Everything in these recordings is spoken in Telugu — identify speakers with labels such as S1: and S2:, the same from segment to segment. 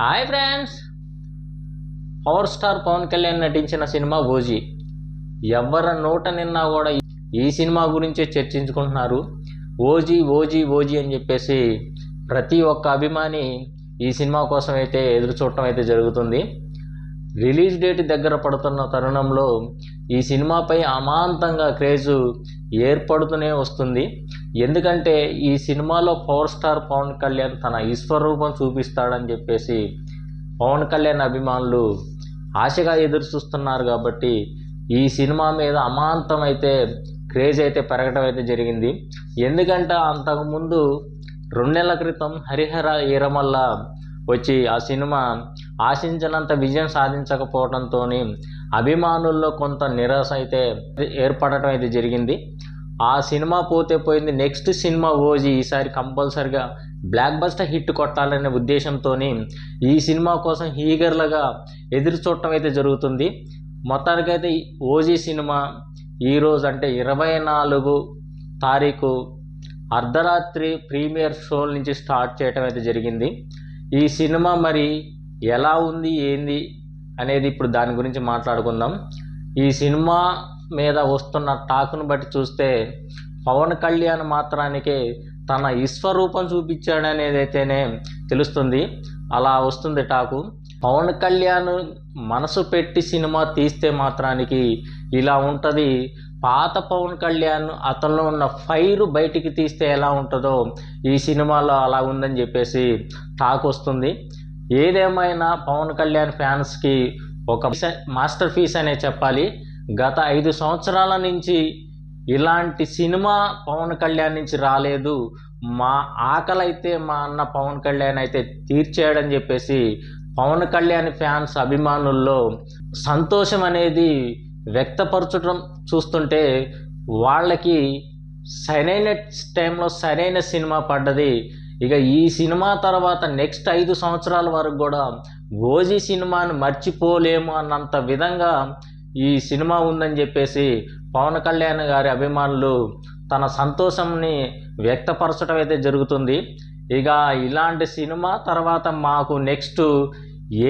S1: Hi friends. Power star Pawan Kalyan నటించిన సినిమా ఓజీ. ఎవరి నోట నిన్నా కూడా ఈ సినిమా గురించే చర్చించుకుంటున్నారు. ఓజీ ఓజీ ఓజీ అని చెప్పేసి ప్రతి ఒక్క అభిమాని ఈ సినిమా కోసం అయితే ఎదురు చూడటం అయితే జరుగుతుంది. రిలీజ్ డేట్ దగ్గర పడుతున్న తరుణంలో ఈ సినిమాపై అమాంతంగా క్రేజు ఏర్పడుతూనే వస్తుంది. ఎందుకంటే ఈ సినిమాలో పవర్ స్టార్ పవన్ కళ్యాణ్ తన ఈశ్వరూపం చూపిస్తాడని చెప్పేసి పవన్ కళ్యాణ్ అభిమానులు ఆశగా ఎదురు చూస్తున్నారు కాబట్టి ఈ సినిమా మీద అమాంతం అయితే క్రేజ్ అయితే పెరగటం అయితే జరిగింది. ఎందుకంటే అంతకుముందు రెండు నెలల క్రితం హరిహర ఈరమల్ల వచ్చి ఆ సినిమా ఆశించినంత విజయం సాధించకపోవడంతో అభిమానుల్లో కొంత నిరాశ అయితే ఏర్పడటం అయితే జరిగింది. ఆ సినిమా పోతే పోయింది నెక్స్ట్ సినిమా ఓజీ ఈసారి కంపల్సరిగా బ్లాక్ బస్టర్ హిట్ కొట్టాలనే ఉద్దేశంతో ఈ సినిమా కోసం హీగర్లుగా ఎదురు చూడటం అయితే జరుగుతుంది. మొత్తానికైతే అయితే ఓజీ సినిమా ఈరోజు అంటే ఇరవై నాలుగు తారీఖు అర్ధరాత్రి ప్రీమియర్ షోల నుంచి స్టార్ట్ చేయటం అయితే జరిగింది. ఈ సినిమా మరి ఎలా ఉంది ఏంది అనేది ఇప్పుడు దాని గురించి మాట్లాడుకుందాం. ఈ సినిమా మీద వస్తున్న టాక్ను బట్టి చూస్తే పవన్ కళ్యాణ్ మాత్రానికే తన విశ్వరూపం చూపించాడనేది అయితేనే తెలుస్తుంది. అలా వస్తుంది టాకు. పవన్ కళ్యాణ్ మనసు పెట్టి సినిమా తీస్తే మాత్రానికి ఇలా ఉంటుంది. పాత పవన్ కళ్యాణ్ అతనిలో ఉన్న ఫైర్ బయటికి తీస్తే ఎలా ఉంటుందో ఈ సినిమాలో అలా ఉందని చెప్పేసి టాక్ వస్తుంది. ఏదేమైనా పవన్ కళ్యాణ్ ఫ్యాన్స్కి ఒక మాస్టర్ పీస్ అనే చెప్పాలి. గత ఐదు సంవత్సరాల నుంచి ఇలాంటి సినిమా పవన్ కళ్యాణ్ నుంచి రాలేదు. మా ఆకలి అయితే మా అన్న పవన్ కళ్యాణ్ అయితే తీర్చేయడని చెప్పేసి పవన్ కళ్యాణ్ ఫ్యాన్స్ అభిమానుల్లో సంతోషం అనేది వ్యక్తపరచడం చూస్తుంటే వాళ్ళకి సరైన టైంలో సరైన సినిమా పడ్డది. ఇక ఈ సినిమా తర్వాత నెక్స్ట్ ఐదు సంవత్సరాల వరకు కూడా ఓజీ సినిమాను మర్చిపోలేము అన్నంత విధంగా ఈ సినిమా ఉందని చెప్పేసి పవన్ కళ్యాణ్ గారి అభిమానులు తన సంతోషంని వ్యక్తపరచడం అయితే జరుగుతుంది. ఇక ఇలాంటి సినిమా తర్వాత మాకు నెక్స్ట్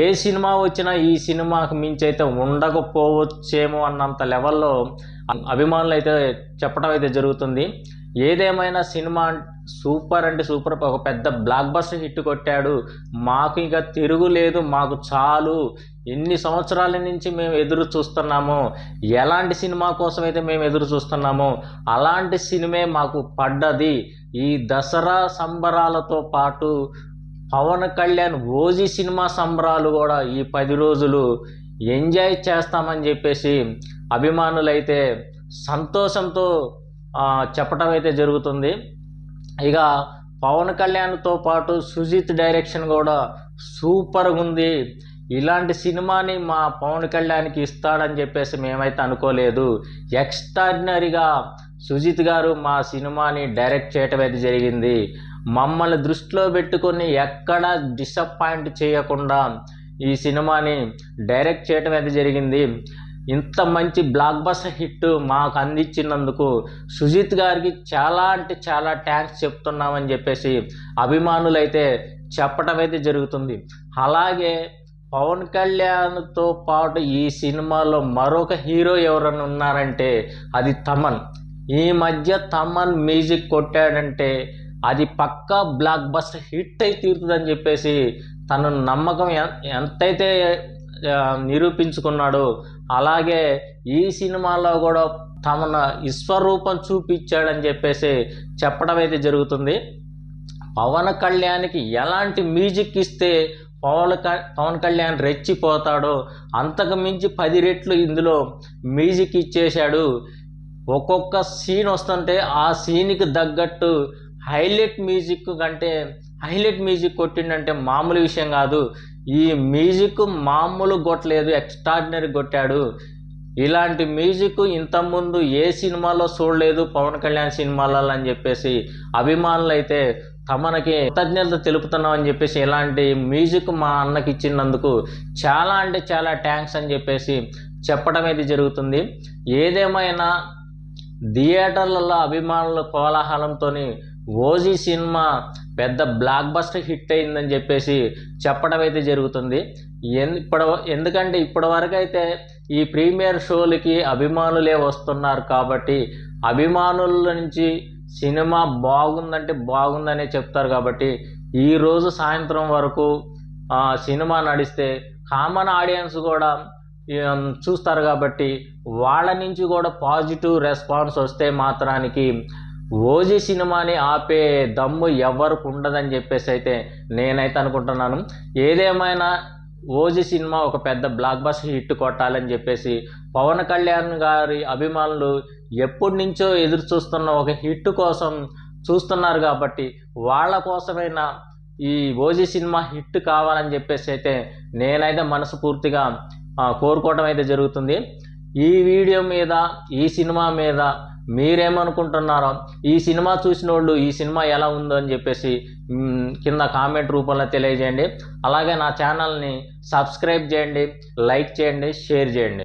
S1: ఏ సినిమా వచ్చినా ఈ సినిమాకు మించి అయితే ఉండకపోవచ్చేమో అన్నంత లెవెల్లో అభిమానులు అయితే చెప్పడం అయితే జరుగుతుంది. ఏదేమైనా సినిమా సూపర్ అంటే సూపర్. ఒక పెద్ద బ్లాక్ బస్టర్ హిట్ కొట్టాడు. మాకు ఇక తిరుగులేదు మాకు చాలు. ఎన్ని సంవత్సరాల నుంచి మేము ఎదురు చూస్తున్నాము ఎలాంటి సినిమా కోసం అయితే మేము ఎదురు చూస్తున్నాము అలాంటి సినిమే మాకు పడ్డది. ఈ దసరా సంబరాలతో పాటు పవన్ కళ్యాణ్ ఓజీ సినిమా సంబరాలు కూడా ఈ పది రోజులు ఎంజాయ్ చేస్తామని చెప్పేసి అభిమానులైతే సంతోషంతో చెప్పటం అయితే జరుగుతుంది. ఇక పవన్ కళ్యాణ్తో పాటు సుజిత్ డైరెక్షన్ కూడా సూపర్గా ఉంది. ఇలాంటి సినిమాని మా పవన్ కళ్యాణ్కి ఇస్తాడని చెప్పేసి మేమైతే అనుకోలేదు. ఎక్స్ట్రాడినరీగా సుజిత్ గారు మా సినిమాని డైరెక్ట్ చేయటం అయితే జరిగింది. మమ్మల్ని దృష్టిలో పెట్టుకొని ఎక్కడ డిసప్పాయింట్ చేయకుండా ఈ సినిమాని డైరెక్ట్ చేయటం అయితే జరిగింది. ఇంత మంచి బ్లాక్ బస్టర్ హిట్ మాకు అందించినందుకు సుజిత్ గారికి చాలా అంటే చాలా థ్యాంక్స్ చెప్తున్నామని చెప్పేసి అభిమానులైతే చెప్పడం అయితే జరుగుతుంది. అలాగే పవన్ కళ్యాణ్తో పాటు ఈ సినిమాలో మరొక హీరో ఎవరైనా ఉన్నారంటే అది తమన్. ఈ మధ్య తమన్ మ్యూజిక్ కొట్టాడంటే అది పక్కా బ్లాక్ బస్టర్ హిట్ అయి తీరుతుందని చెప్పేసి తన నమ్మకం ఎంతైతే నిరూపించుకున్నాడు. అలాగే ఈ సినిమాలో కూడా తమన విశ్వరూపం చూపించాడని చెప్పేసి చెప్పడం అయితే జరుగుతుంది. పవన్ కళ్యాణ్కి ఎలాంటి మ్యూజిక్ ఇస్తే పవన్ పవన్ కళ్యాణ్ రెచ్చిపోతాడో అంతకు మించి పది రెట్లు ఇందులో మ్యూజిక్ ఇచ్చేశాడు. ఒక్కొక్క సీన్ వస్తుంటే ఆ సీన్కి తగ్గట్టు హైలైట్ మ్యూజిక్ కంటే హైలైట్ మ్యూజిక్ కొట్టిండంటే మామూలు విషయం కాదు. ఈ మ్యూజిక్ మామూలు కొట్టలేదు ఎక్స్ట్రాడినరీ కొట్టాడు. ఇలాంటి మ్యూజిక్ ఇంతకుముందు ఏ సినిమాలో చూడలేదు పవన్ కళ్యాణ్ సినిమాలలో అని చెప్పేసి అభిమానులు అయితే తమనకి కృతజ్ఞత తెలుపుతున్నామని చెప్పేసి ఇలాంటి మ్యూజిక్ మా అన్నకి ఇచ్చినందుకు చాలా అంటే చాలా థ్యాంక్స్ అని చెప్పేసి చెప్పడం అయితే జరుగుతుంది. ఏదేమైనా థియేటర్లలో అభిమానుల కోలాహలంతో ఓజీ సినిమా పెద్ద బ్లాక్ బస్టర్ హిట్ అయిందని చెప్పేసి చెప్పడం అయితే జరుగుతుంది. ఎన్ ఇప్పటి ఎందుకంటే ఇప్పటి వరకు అయితే ఈ ప్రీమియర్ షోలకి అభిమానులే వస్తున్నారు కాబట్టి అభిమానుల నుంచి సినిమా బాగుందంటే బాగుందనే చెప్తారు కాబట్టి ఈరోజు సాయంత్రం వరకు సినిమా నడిస్తే కామన్ ఆడియన్స్ కూడా చూస్తారు కాబట్టి వాళ్ళ నుంచి కూడా పాజిటివ్ రెస్పాన్స్ వస్తే మాత్రానికి ఓజీ సినిమాని ఆపే దమ్ము ఎవరికి ఉండదని చెప్పేసి అయితే నేనైతే అనుకుంటున్నాను. ఏదేమైనా ఓజీ సినిమా ఒక పెద్ద బ్లాక్ బస్టర్ హిట్ కొట్టాలని చెప్పేసి పవన్ కళ్యాణ్ గారి అభిమానులు ఎప్పటి నుంచో ఎదురు చూస్తున్న ఒక హిట్ కోసం చూస్తున్నారు కాబట్టి వాళ్ళ కోసమైనా ఈ ఓజీ సినిమా హిట్ కావాలని చెప్పేసి అయితే నేనైతే మనస్ఫూర్తిగా కోరుకోవటం కోరుకోవడం అయితే జరుగుతుంది. ఈ వీడియో మీద ఈ సినిమా మీద మీరేమనుకుంటున్నారో? ఈ సినిమా చూసిన వాళ్ళు ఈ సినిమా ఎలా ఉందో అని చెప్పేసి కింద కామెంట్ రూపంలో తెలియజేయండి. అలాగే నా ఛానల్ని సబ్స్క్రైబ్ చేయండి లైక్ చేయండి షేర్ చేయండి.